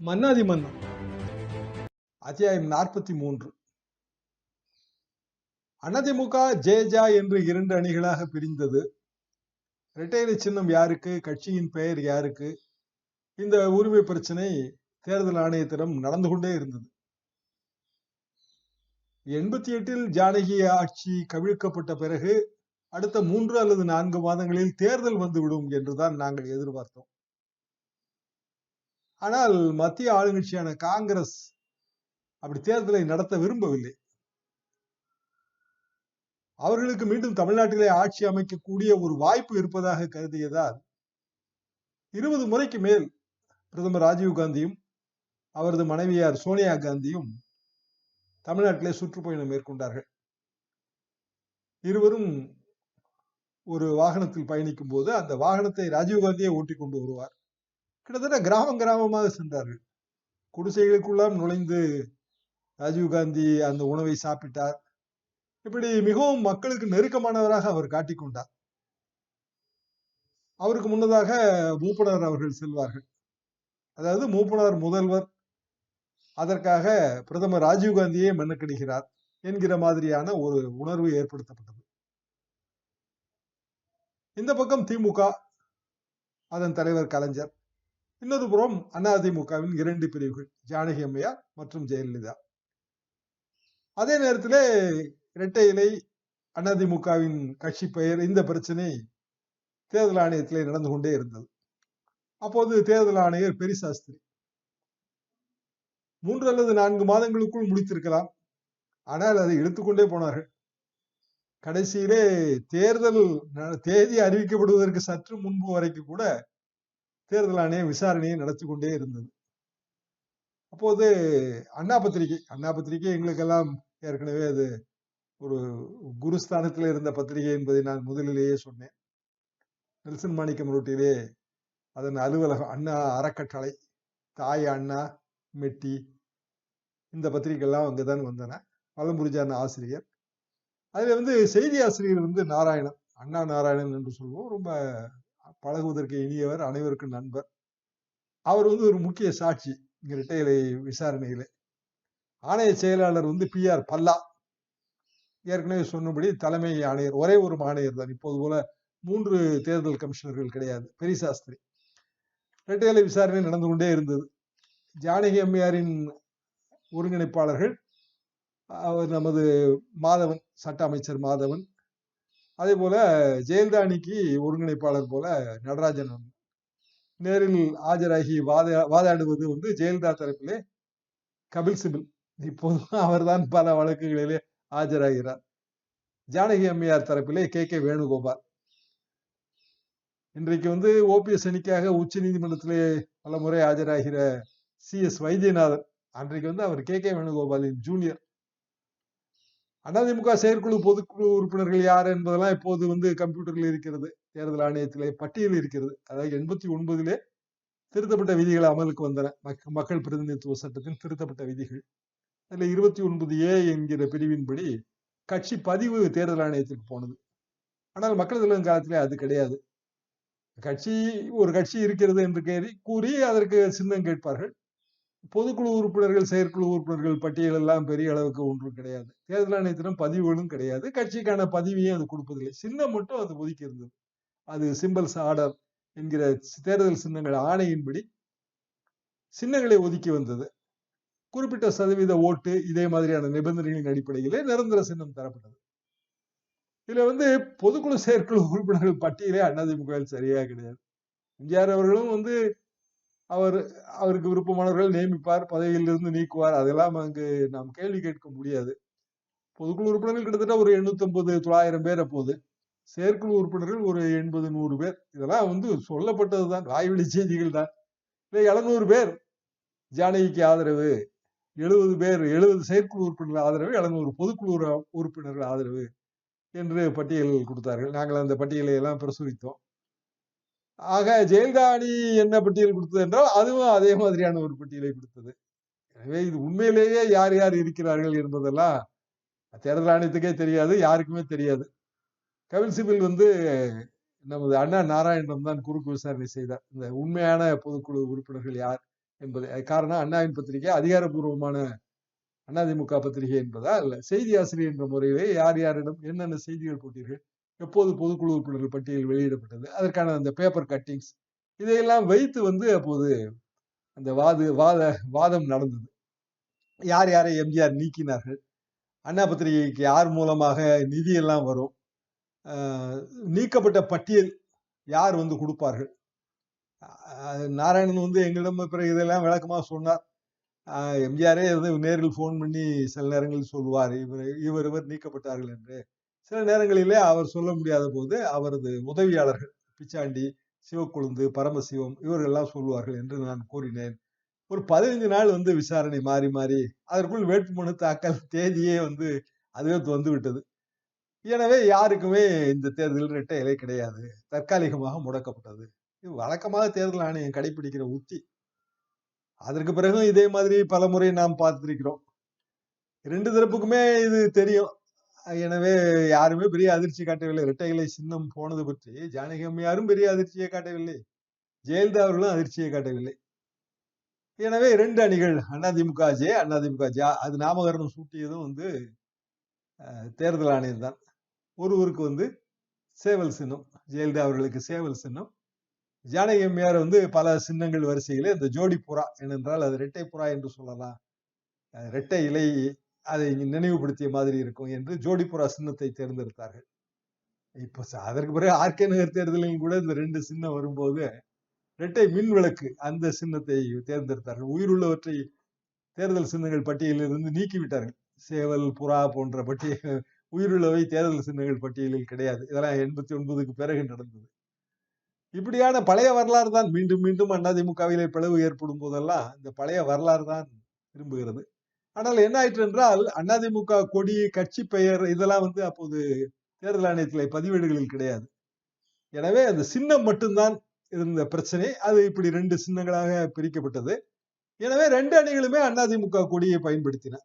மன்னாதி மன்னன் அத்தியாயம் நாற்பத்தி மூன்று. அதிமுக ஜேஜா என்று இரண்டு அணிகளாக பிரிந்தது. இரட்டையிலை சின்னம் யாருக்கு கட்சியின் பெயர் யாருக்கு? இந்த உரிமை பிரச்சனை தேர்தல் ஆணையத்திடம் நடந்து கொண்டே இருந்தது. எண்பத்தி எட்டில் ஜானகி ஆட்சி கவிழ்க்கப்பட்ட பிறகு அடுத்த மூன்று அல்லது நான்கு மாதங்களில் தேர்தல் வந்துவிடும் என்றுதான் நாங்கள் எதிர்பார்த்தோம். ஆனால் மத்திய ஆளுங்கட்சியான காங்கிரஸ் அப்படி தேர்தலை நடத்த விரும்பவில்லை. அவர்களுக்கு மீண்டும் தமிழ்நாட்டிலே ஆட்சி அமைக்கக்கூடிய ஒரு வாய்ப்பு இருப்பதாக கருதியதால் இருபது முறைக்கு மேல் பிரதமர் ராஜீவ் காந்தியும் அவரது மனைவியார் சோனியா காந்தியும் தமிழ்நாட்டிலே சுற்றுப்பயணம் மேற்கொண்டார்கள். இருவரும் ஒரு வாகனத்தில் பயணிக்கும் போது அந்த வாகனத்தை ராஜீவ்காந்தியை ஓட்டி கொண்டு வருவார். கிட்டத்தட்ட கிராமம் கிராமமாக சென்றார்கள். குடிசைகளுக்குள்ளாம் நுழைந்து ராஜீவ்காந்தி அந்த உணவை சாப்பிட்டார். இப்படி மிகவும் மக்களுக்கு நெருக்கமானவராக அவர் காட்டிக்கொண்டார் அவருக்கு முன்னதாக மூப்பனார் அவர்கள் செல்வார்கள். அதாவது மூப்பனார் முதல்வர். அதற்காக பிரதமர் ராஜீவ்காந்தியே மன்னக்கணிகிறார் என்கிற மாதிரியான ஒரு உணர்வு ஏற்படுத்தப்பட்டது. இந்த பக்கம் திமுக அதன் தலைவர் கலைஞர். இன்னொரு புறம் அதிமுகவின் இரண்டு பிரிவுகள் ஜானகி அம்மையார் மற்றும் ஜெயலலிதா. அதே நேரத்திலே இரட்டை இலை அதிமுகவின் கட்சி பெயர் இந்த பிரச்சனை தேர்தல் ஆணையத்திலே நடந்து கொண்டே இருந்தது. அப்போது தேர்தல் ஆணையர் பெரிசாஸ்திரி மூன்று அல்லது நான்கு மாதங்களுக்குள் முடித்திருக்கலாம். ஆனால் அதை இழுத்துக்கொண்டே போனார்கள். கடைசியிலே தேர்தல் தேதி அறிவிக்கப்படுவதற்கு சற்று முன்பு வரைக்கும் கூட தேர்தல் ஆணையம் விசாரணையை நடத்தி கொண்டே இருந்தது. அப்போது அண்ணா பத்திரிகை அண்ணா பத்திரிகை எங்களுக்கெல்லாம் ஏற்கனவே அது ஒரு குருஸ்தானத்தில் இருந்த பத்திரிகை என்பதை நான் முதலிலேயே சொன்னேன். நெல்சன் மாணிக்கம் ரோட்டிலே அதன் அலுவலகம் அண்ணா அறக்கட்டளை தாய் அண்ணா மெட்டி இந்த பத்திரிகைலாம் அங்கதான் வந்தன. வலம்புரிஜான ஆசிரியர். அதுல வந்து செய்தி ஆசிரியர் வந்து நாராயணன் அண்ணா நாராயணன் என்று சொல்லுவோம் ரொம்ப பழகுவதற்கு இனியவர் அனைவருக்கும் நண்பர். அவர் வந்து ஒரு முக்கிய சாட்சி இங்க ரிட்டையலை விசாரணையில. ஆணைய செயலாளர் வந்து பி ஆர் பல்லா. ஏற்கனவே சொன்னபடி தலைமை ஆணையர் ஒரே ஒரு ஆணையர் தான். இப்போது போல மூன்று தேர்தல் கமிஷனர்கள் கிடையாது. பெரிசாஸ்திரி ரெட்டையலை விசாரணை நடந்து கொண்டே இருந்தது. ஜானகி அம்மையாரின் ஒருங்கிணைப்பாளர்கள் அவர் நமது மாதவன் சட்ட அமைச்சர் மாதவன் அதே போல ஜெயலலிதா அணிக்கு ஒருங்கிணைப்பாளர் போல நடராஜன் நேரில் ஆஜராகி வாத வாதாடுவது வந்து ஜெயலலிதா தரப்பிலே கபில் சிபில். இப்போதும் அவர்தான் பல வழக்குகளிலே ஆஜராகிறார். ஜானகி அம்மையார் தரப்பிலே கே. கே. வேணுகோபால். இன்றைக்கு வந்து ஓபிஎஸ் அணிக்காக உச்ச நீதிமன்றத்திலே பல முறை ஆஜராகிற சி. எஸ். வைத்தியநாதன். அன்றைக்கு வந்து அவர் கே. கே. வேணுகோபாலின் ஜூனியர். அதிமுக செயற்குழு பொதுக்குழு உறுப்பினர்கள் யார் என்பதெல்லாம் இப்போது வந்து கம்ப்யூட்டரில் இருக்கிறது தேர்தல் ஆணையத்திலே பட்டியல் இருக்கிறது. அதாவது எண்பத்தி ஒன்பதிலே திருத்தப்பட்ட விதிகள் அமலுக்கு வந்தன. மக்கள் பிரதிநிதித்துவ சட்டத்தின் திருத்தப்பட்ட விதிகள். அதில் இருபத்தி ஒன்பது ஏ என்கிற பிரிவின்படி கட்சி பதிவு தேர்தல் ஆணையத்திற்கு போனது. ஆனால் மக்கள் தலைவர் காலத்திலே அது கிடையாது. கட்சி ஒரு கட்சி இருக்கிறது என்று கேறி கூறி அதற்கு சின்னம் கேட்பார்கள். பொதுக்குழு உறுப்பினர்கள் செயற்குழு உறுப்பினர்கள் பட்டியல் எல்லாம் பெரிய அளவுக்கு ஒன்றும் கிடையாது. தேர்தல் ஆணையத்திடம் பதிவுகளும் கிடையாது. கட்சிக்கான பதிவையும் அது கொடுப்பதில்லை. சின்னம் மட்டும் அது ஒதுக்கி இருந்தது அது சிம்பிள்ஸ் ஆர்டர் என்கிற தேர்தல் சின்னங்கள் ஆணையின்படி சின்னங்களை ஒதுக்கி வந்தது. குறிப்பிட்ட சதவீத ஓட்டு இதே மாதிரியான நிபந்தனைகளின் அடிப்படையிலே நிரந்தர சின்னம் தரப்பட்டது. இதுல வந்து பொதுக்குழு செயற்குழு உறுப்பினர்கள் பட்டியலே அதிமுக சரியா கிடையாது. எம்ஜிஆர் அவர்களும் வந்து அவர் அவருக்கு விருப்பமானவர்கள் நியமிப்பார் பதவியிலிருந்து நீக்குவார். அதெல்லாம் அங்கு நாம் கேள்வி கேட்க முடியாது. பொதுக்குழு உறுப்பினர்கள் கிட்டத்தட்ட ஒரு எண்ணூத்தி ஐம்பது தொள்ளாயிரம் பேர் அப்போது. செயற்குழு உறுப்பினர்கள் ஒரு எண்பது நூறு பேர். இதெல்லாம் வந்து சொல்லப்பட்டது தான் வாய்வெளி செய்திகள் தான். இல்லை எழுநூறு பேர் ஜானகிக்கு ஆதரவு. எழுபது பேர் எழுபது செயற்குழு உறுப்பினர்கள் ஆதரவு எழுநூறு பொதுக்குழு உறுப்பினர்கள் ஆதரவு என்று பட்டியல் கொடுத்தார்கள். நாங்கள் அந்த பட்டியலை எல்லாம் பிரசுரித்தோம். ஆக ஜெயலலிதா அணி என்ன பட்டியல் கொடுத்தது என்றால் அதுவும் அதே மாதிரியான ஒரு பட்டியலை கொடுத்தது. எனவே இது உண்மையிலேயே யார் யார் இருக்கிறார்கள் என்பதெல்லாம் தேர்தல் ஆணையத்துக்கே தெரியாது யாருக்குமே தெரியாது. கபில் சிபில் வந்து நமது அண்ணா நாராயணன் தான் குறுக்கு விசாரணை செய்தார். இந்த உண்மையான பொதுக்குழு உறுப்பினர்கள் யார் என்பது காரணம் அண்ணாவின் பத்திரிகை அதிகாரப்பூர்வமான அதிமுக பத்திரிகை என்பதால் செய்தி ஆசிரியர் என்ற முறையிலே யார் யாரிடம் என்னென்ன செய்திகள் போட்டீர்கள்? எப்போது பொதுக்குழு உறுப்பினர்கள் பட்டியல் வெளியிடப்பட்டது அதற்கான அந்த பேப்பர் கட்டிங்ஸ் இதையெல்லாம் வைத்து வந்து அப்போது அந்த வாது வாத வாதம் நடந்தது. யார் யாரை எம்ஜிஆர் நீக்கினார்கள் அண்ணா பத்திரிகைக்கு யார் மூலமாக நிதியெல்லாம் வரும் நீக்கப்பட்ட பட்டியல் யார் வந்து கொடுப்பார்கள்? நாராயணன் வந்து எங்களிடம் பிறகு இதெல்லாம் விளக்கமாக சொன்னார். எம்ஜிஆரே வந்து நேரில் ஃபோன் பண்ணி சில நேரங்களில் சொல்லுவார் இவர் இவர் இவர் நீக்கப்பட்டார்கள் என்று. சில நேரங்களிலே அவர் சொல்ல முடியாத போது அவரது உதவியாளர்கள் பிச்சாண்டி சிவக்குழுந்து பரமசிவம் இவர்கள்லாம் சொல்லுவார்கள் என்று நான் கூறினேன். ஒரு பதினைஞ்சு நாள் வந்து விசாரணை மாறி மாறி அதற்குள் வேட்புமனு தாக்கல் தேதியே வந்து அதுவே வந்து விட்டது. எனவே யாருக்குமே இந்த தேர்தல் இரட்டை இலை கிடையாது. தற்காலிகமாக முடக்கப்பட்டது. இது வழக்கமாக தேர்தல் ஆணையம் கடைபிடிக்கிற உத்தி. அதற்கு பிறகும் இதே மாதிரி பல முறை நாம் பார்த்திருக்கிறோம். ரெண்டு தரப்புக்குமே இது தெரியும். எனவே யாருமே பெரிய அதிர்ச்சி காட்டவில்லை. இரட்டைகளை இலை சின்னம் போனது பற்றி ஜானகி அம்மையாரும் பெரிய அதிர்ச்சியை காட்டவில்லை. ஜெயலலிதா அவர்களும் அதிர்ச்சியை காட்டவில்லை. எனவே இரண்டு அணிகள் அதிமுக ஜே அதிமுக ஜா அது நாமகரணம் சூட்டியதும் வந்து தேர்தல் ஆணையம் தான். ஒருவருக்கு வந்து சேவல் சின்னம் ஜெயலலிதா அவர்களுக்கு சேவல் சின்னம். ஜானகி அம்மையார் வந்து பல சின்னங்கள் வரிசையிலே இந்த ஜோடி புறா ஏனென்றால் அது இரட்டை புறா என்று சொல்லலாம். இரட்டை இலை அதை நினைவுபடுத்திய மாதிரி இருக்கும் என்று ஜோடி புறா சின்னத்தை தேர்ந்தெடுத்தார்கள். இப்போ அதற்கு பிறகு ஆர்கே நகர் தேர்தலையும் கூட இந்த ரெண்டு சின்னம் வரும்போது இரட்டை மின் விளக்கு அந்த சின்னத்தை தேர்ந்தெடுத்தார்கள். உயிருள்ளவற்றை தேர்தல் சின்னங்கள் பட்டியலில் இருந்து நீக்கிவிட்டார்கள். சேவல் புறா போன்ற பட்டியல் உயிருள்ளவை தேர்தல் சின்னங்கள் பட்டியலில் கிடையாது. இதெல்லாம் எண்பத்தி ஒன்பதுக்கு பிறகு நடந்தது. இப்படியான பழைய வரலாறு தான் மீண்டும் மீண்டும் அதிமுகவிலே பிளவு ஏற்படும் போதெல்லாம் இந்த பழைய வரலாறு தான் விரும்புகிறது ஆனால் என்ன ஆயிற்று என்றால் அதிமுக கொடி கட்சி பெயர் இதெல்லாம் வந்து அப்போது தேர்தல் ஆணையத்தில் பதிவேடுகளில் கிடையாது. எனவே அந்த சின்னம் மட்டும்தான் இருந்த பிரச்சனை. அது இப்படி ரெண்டு சின்னங்களாக பிரிக்கப்பட்டது. எனவே ரெண்டு அணிகளுமே அதிமுக கொடியை பயன்படுத்தின.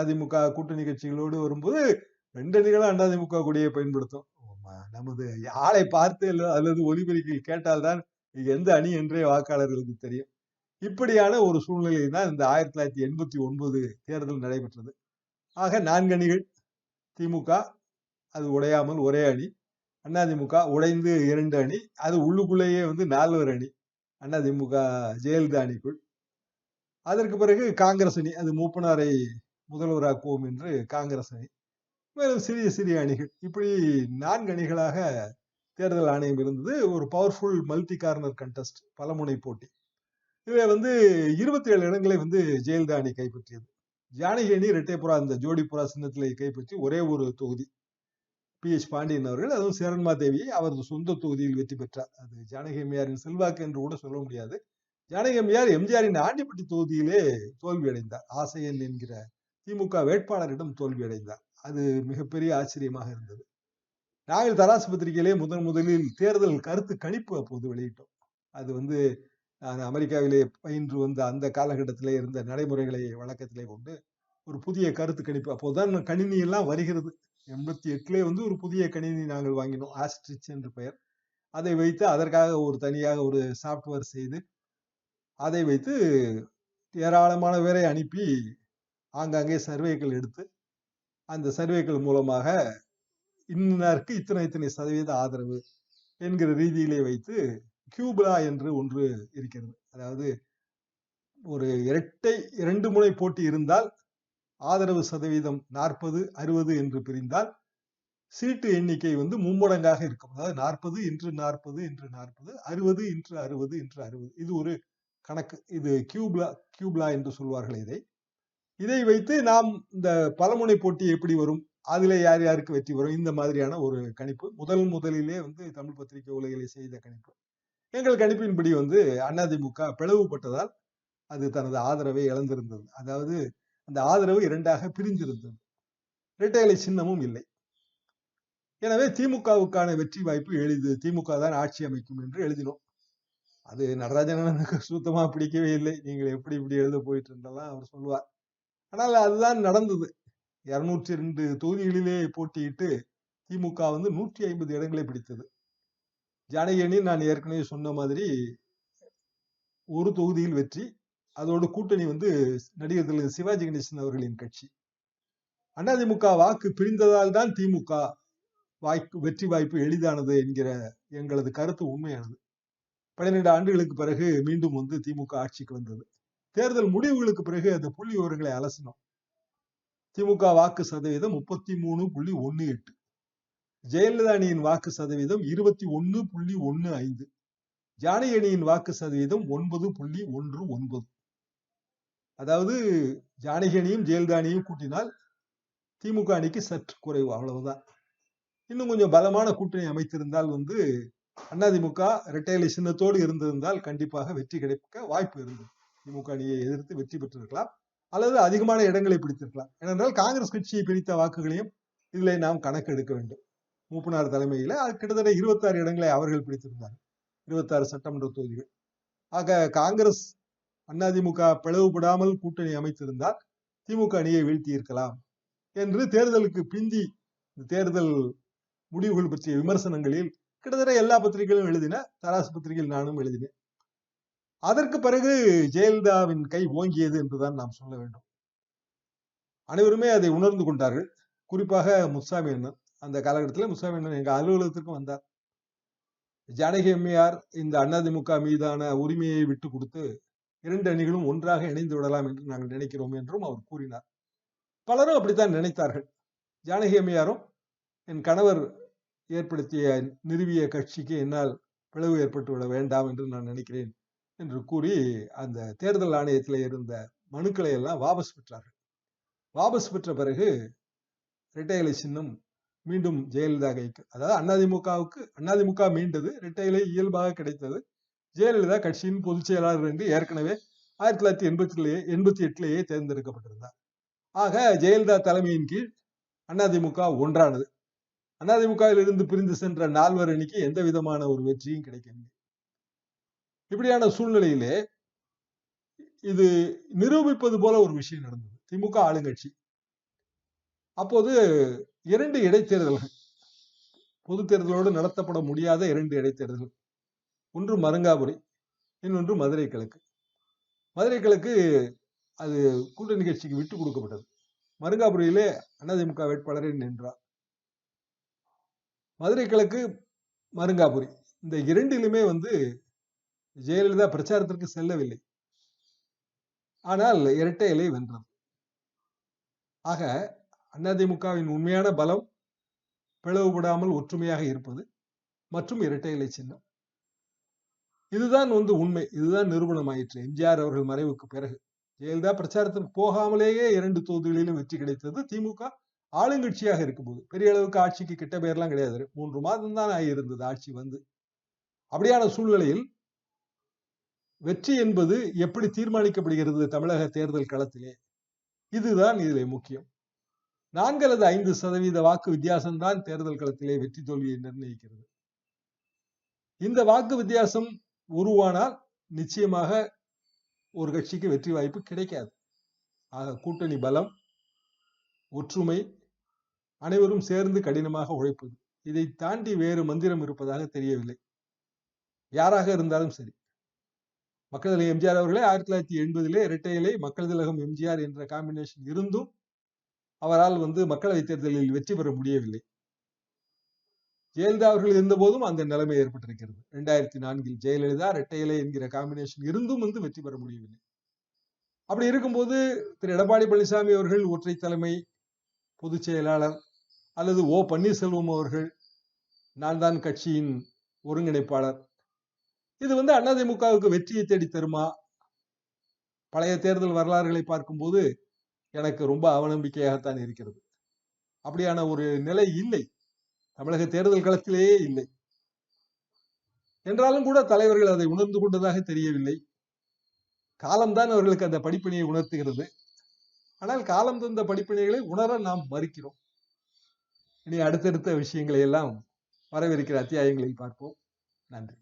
அதிமுக கூட்டணி கட்சிகளோடு வரும்போது ரெண்டு அணிகளும் அதிமுக கொடியை பயன்படுத்தும். நமது ஆளை பார்த்து அல்லது ஒலிபெருக்கில் கேட்டால்தான் எந்த அணி என்றே வாக்காளர்களுக்கு தெரியும். இப்படியான ஒரு சூழ்நிலை தான் இந்த ஆயிரத்தி தொள்ளாயிரத்தி எண்பத்தி ஒன்பது தேர்தல் நடைபெற்றது. ஆக நான்கு அணிகள் திமுக அது உடையாமல் ஒரே அணி. அதிமுக உடைந்து இரண்டு அணி. அது உள்ளுக்குள்ளேயே வந்து நால்வர் அணி. அதிமுக ஜெயலலிதா அணிக்குள். அதற்கு பிறகு காங்கிரஸ் அணி. அது மூப்பனாரை முதல்வராக்குவோம் என்று காங்கிரஸ் அணி. மேலும் சிறிய சிறிய அணிகள். இப்படி நான்கு அணிகளாக தேர்தல் ஆணையம் இருந்தது. ஒரு பவர்ஃபுல் மல்டி கார்னர் கண்டஸ்ட் பலமுனை போட்டி. இவை வந்து இருபத்தி ஏழு இடங்களை வந்து ஜெயலலிதா அணி கைப்பற்றியது. ஜானகி அணி இரட்டைப்புறா அந்த ஜோடிபுரா சின்னத்திலே கைப்பற்றி ஒரே ஒரு தொகுதி. பி. எச். பாண்டியன் அவர்கள் அதுவும் சேரன்மா தேவியை அவரது சொந்த தொகுதியில் வெற்றி பெற்றார். அது ஜானகி அம்மையாரின் செல்வாக்கு என்று கூட சொல்ல முடியாது. ஜானகி அம்மையார் எம்ஜிஆரின் ஆண்டிப்பட்டி தொகுதியிலே தோல்வி அடைந்தார் ஆசையன் என்கிற திமுக வேட்பாளரிடம் தோல்வி அடைந்தார் அது மிகப்பெரிய ஆச்சரியமாக இருந்தது. நாங்கள் தராசு பத்திரிகையிலே முதன் முதலில் தேர்தல் கருத்து கணிப்பு அப்போது வெளியிட்டோம். அது வந்து அமெரிக்காவிலே பயின்று வந்த அந்த காலகட்டத்திலே இருந்த நடைமுறைகளை வழக்கத்திலே கொண்டு ஒரு புதிய கருத்து கணிப்பு. அப்போதுதான் கணினி எல்லாம் வருகிறது. எண்பத்தி எட்டுலேயே வந்து ஒரு புதிய கணினி நாங்கள் வாங்கினோம். ஆஸ்ட்ரிச் என்று பெயர். அதை வைத்து அதற்காக ஒரு தனியாக ஒரு சாப்ட்வேர் செய்து அதை வைத்து ஏராளமான பேரை அனுப்பி ஆங்காங்கே சர்வேக்கள் எடுத்து அந்த சர்வேக்கள் மூலமாக இன்னருக்கு இத்தனை இத்தனை சதவீத ஆதரவு என்கிற ரீதியிலே வைத்து கியூபுலா என்று ஒன்று இருக்கிறது. அதாவது ஒரு இரட்டை இரண்டு முனை போட்டி இருந்தால் ஆதரவு சதவீதம் நாற்பது அறுபது என்று பிரிந்தால் சீட்டு எண்ணிக்கை வந்து மும்மடங்காக இருக்கும். அதாவது நாற்பது இன்று நாற்பது இன்று நாற்பது அறுபது இன்று அறுபது இன்று அறுபது. இது ஒரு கணக்கு. இது கியூப்லா கியூப்லா என்று சொல்வார்கள் இதை. இதை வைத்து நாம் இந்த பலமுனை போட்டி எப்படி வரும்? அதுல யார் யாருக்கு வெற்றி வரும்? இந்த மாதிரியான ஒரு கணிப்பு. முதல் முதலிலே வந்து தமிழ் பத்திரிகை உலகிலே செய்த கணிப்பு. எங்கள் கணிப்பின்படி வந்து அதிமுக பிளவுபட்டதால் அது தனது ஆதரவை இழந்திருந்தது. அதாவது அந்த ஆதரவு இரண்டாக பிரிஞ்சிருந்தது. இரட்டைலை சின்னமும் இல்லை. எனவே திமுகவுக்கான வெற்றி வாய்ப்பு எளிது. திமுக தான் ஆட்சி அமைக்கும் என்று எழுதினோம். அது நடராஜன் சுத்தமா பிடிக்கவே இல்லை. நீங்கள் எப்படி இப்படி எழுத போயிட்டு இருந்தாலும் அவர் சொல்லுவார். ஆனால் அதுதான் நடந்தது. இருநூற்றி ரெண்டு தொகுதிகளிலே போட்டியிட்டு திமுக வந்து நூற்றி ஐம்பது இடங்களை பிடித்தது. ஜானகி நான் ஏற்கனவே சொன்ன மாதிரி ஒரு தொகுதியில் வெற்றி. அதோட கூட்டணி வந்து நடிகர் திரு சிவாஜி கணேசன் அவர்களின் கட்சி. அதிமுக வாக்கு பிரிந்ததால் தான் திமுக வாய்ப்பு வெற்றி வாய்ப்பு எளிதானது என்கிற எங்களது கருத்து உண்மையானது. பன்னிரண்டு ஆண்டுகளுக்கு பிறகு மீண்டும் வந்து திமுக ஆட்சிக்கு வந்தது. தேர்தல் முடிவுகளுக்கு பிறகு அந்த புள்ளி விவரங்களை அலசினோம். திமுக வாக்கு சதவீதம் முப்பத்தி மூணு புள்ளி ஒன்னு எட்டு. ஜெயலலிதா அணியின் வாக்கு சதவீதம் இருபத்தி ஒன்னு புள்ளி ஒன்னு ஐந்து. ஜானகி அணியின் வாக்கு சதவீதம் ஒன்பது புள்ளி ஒன்று ஒன்பது. அதாவது ஜானகி அணியும் ஜெயலலிதா அணியும் கூட்டினால் திமுக அணிக்கு சற்று குறைவு அவ்வளவுதான். இன்னும் கொஞ்சம் பலமான கூட்டணி அமைத்திருந்தால் வந்து அதிமுக இரட்டையிலை சின்னத்தோடு இருந்திருந்தால் கண்டிப்பாக வெற்றி கிடைக்க வாய்ப்பு இருந்தது. திமுக அணியை எதிர்த்து வெற்றி பெற்றிருக்கலாம் அல்லது அதிகமான இடங்களை பிடித்திருக்கலாம். ஏனென்றால் காங்கிரஸ் கட்சியை பிரித்த வாக்குகளையும் இதில் நாம் கணக்கெடுக்க வேண்டும். மூப்பனார் தலைமையில் அது கிட்டத்தட்ட இருபத்தாறு இடங்களை அவர்கள் பிடித்திருந்தார் இருபத்தாறு சட்டமன்ற தொகுதிகள். ஆக காங்கிரஸ் அதிமுக பிளவுபடாமல் கூட்டணி அமைத்திருந்தால் திமுக அணியை வீழ்த்தி இருக்கலாம் என்று தேர்தலுக்கு பிந்தி தேர்தல் முடிவுகள் பற்றிய விமர்சனங்களில் கிட்டத்தட்ட எல்லா பத்திரிகைகளும் எழுதின தராசு பத்திரிகையில் நானும் எழுதினேன். அதற்கு பிறகு ஜெயலலிதாவின் கை ஓங்கியது என்றுதான் நாம் சொல்ல வேண்டும். அனைவருமே அதை உணர்ந்து கொண்டார்கள். குறிப்பாக முசாமி அண்ணன். அந்த காலகட்டத்தில் முசாமி எங்கள் எங்க அலுவலகத்திற்கும் வந்தார். ஜானகி எம்மையார் இந்த அதிமுக மீதான உரிமையை விட்டு கொடுத்து இரண்டு அணிகளும் ஒன்றாக இணைந்து விடலாம் என்று நாங்கள் நினைக்கிறோம் என்றும் அவர் கூறினார். பலரும் அப்படித்தான் நினைத்தார்கள். ஜானகி அம்மையாரும் என் கணவர் ஏற்படுத்திய நிறுவிய கட்சிக்கு என்னால் பிளவு ஏற்பட்டு விட வேண்டாம் என்று நான் நினைக்கிறேன் என்று கூறி அந்த தேர்தல் ஆணையத்தில் இருந்த மனுக்களை எல்லாம் வாபஸ் பெற்றார்கள். வாபஸ் பெற்ற பிறகு இரட்டை இலை சின்னம் மீண்டும் ஜெயலலிதா கைக்கு அதாவது அதிமுகவுக்கு அதிமுக மீண்டது ரெட்டையிலே இயல்பாக கிடைத்தது. ஜெயலலிதா கட்சியின் பொதுச் செயலாளர் என்று ஏற்கனவே ஆயிரத்தி தொள்ளாயிரத்தி எண்பத்தி எண்பத்தி எட்டுலேயே தேர்ந்தெடுக்கப்பட்டிருந்தார். ஆக ஜெயலலிதா தலைமையின் கீழ் அதிமுக ஒன்றானது. அதிமுகவிலிருந்து பிரிந்து சென்ற நால்வர் அணிக்கு எந்த விதமான ஒரு வெற்றியும் கிடைக்கவில்லை. இப்படியான சூழ்நிலையிலே இது நிரூபிப்பது போல ஒரு விஷயம் நடந்தது. திமுக ஆளுங்கட்சி அப்போது இரண்டு இடைத்தேர்தல்கள். பொது தேர்தலோடு நடத்தப்பட முடியாத இரண்டு இடைத்தேர்தல்கள். ஒன்று மருங்காபுரி இன்னொன்று மதுரை கிழக்கு. மதுரை கிழக்கு அது கூட்டணி கட்சிக்கு விட்டு கொடுக்கப்பட்டது. மருங்காபுரியிலே அதிமுக வேட்பாளரை நின்றார். மதுரை கிழக்கு மருங்காபுரி. இந்த இரண்டிலுமே வந்து ஜெயலலிதா பிரச்சாரத்திற்கு செல்லவில்லை. ஆனால் இரட்டை இலை வென்றது. ஆக அதிமுகவின் உண்மையான பலம் பிளவுபடாமல் ஒற்றுமையாக இருப்பது மற்றும் இரட்டை இலை சின்னம். இதுதான் வந்து உண்மை. இதுதான் நிரூபணம் ஆயிற்று. எம்ஜிஆர் அவர்கள் மறைவுக்கு பிறகு. ஜெயலலிதா பிரச்சாரத்திற்கு போகாமலேயே இரண்டு தொகுதிகளிலும் வெற்றி கிடைத்தது திமுக ஆளுங்கட்சியாக இருக்கும்போது. பெரிய அளவுக்கு ஆட்சிக்கு கிட்ட பேர்லாம் கிடையாது. மூன்று மாதம் தான் ஆகியிருந்தது ஆட்சி வந்து. அப்படியான சூழ்நிலையில் வெற்றி என்பது எப்படி தீர்மானிக்கப்படுகிறது தமிழக தேர்தல் களத்திலே? இதுதான் இதிலே முக்கியம். நான்கு அல்லது ஐந்து சதவீத வாக்கு வித்தியாசம்தான் தேர்தல் களத்திலே வெற்றி தோல்வியை நிர்ணயிக்கிறது. இந்த வாக்கு வித்தியாசம் உருவானால் நிச்சயமாக ஒரு கட்சிக்கு வெற்றி வாய்ப்பு கிடைக்காது. ஆக கூட்டணி பலம் ஒற்றுமை அனைவரும் சேர்ந்து கடினமாக உழைப்பது. இதை தாண்டி வேறு மந்திரம் இருப்பதாக தெரியவில்லை. யாராக இருந்தாலும் சரி. மக்கள் எம்ஜிஆர் அவர்களே ஆயிரத்தி தொள்ளாயிரத்தி எண்பதிலே இரட்டையிலே மக்கள் திலகம் எம்ஜிஆர் என்ற காம்பினேஷன் இருந்தும் அவரால் வந்து மக்களவைத் தேர்தலில் வெற்றி பெற முடியவில்லை. ஜெயலலிதா அவர்கள் இருந்த போதும் அந்த நிலைமை ஏற்பட்டிருக்கிறது. இரண்டாயிரத்தி நான்கில் ஜெயலலிதா இரட்டையிலை என்கிற காம்பினேஷன் இருந்தும் வந்து வெற்றி பெற முடியவில்லை. அப்படி இருக்கும்போது திரு. எடப்பாடி பழனிசாமி அவர்கள் ஒற்றை தலைமை பொதுச் செயலாளர் அல்லது ஓ. பன்னீர்செல்வம் அவர்கள் நான் தான் கட்சியின் ஒருங்கிணைப்பாளர். இது வந்து அதிமுகவுக்கு வெற்றியை தேடி தருமா? பழைய தேர்தல் வரலாறுகளை பார்க்கும்போது எனக்கு ரொம்ப அவநம்பிக்கையாகத்தான் இருக்கிறது. அப்படியான ஒரு நிலை இல்லை. தமிழக தேர்தல் களத்திலேயே இல்லை. என்றாலும் கூட தலைவர்கள் அதை உணர்ந்து கொண்டதாக தெரியவில்லை. காலம்தான் அவர்களுக்கு அந்த படிப்பினையை உணர்த்துகிறது. ஆனால் காலம் தந்த படிப்பினைகளை உணர நாம் மறுக்கிறோம். இனி அடுத்தடுத்த விஷயங்களை எல்லாம் வரவிருக்கிற அத்தியாயங்களில் பார்ப்போம். நன்றி.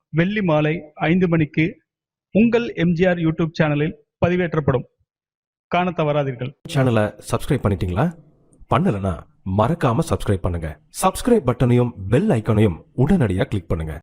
வெள்ளி மாலை ஐந்து மணிக்கு உங்கள் எம்ஜிஆர் யூடியூப் சேனலில் பதிவேற்றப்படும். காண தவறாதீர்கள். சேனலை சப்ஸ்கிரைப் பண்ணிட்டீங்களா? பண்ணலனா மறக்காம சப்ஸ்கிரைப் பண்ணுங்க. சப்ஸ்கிரைப் பட்டனையும் பெல் ஐக்கனையும் உடனடியாக கிளிக் பண்ணுங்க.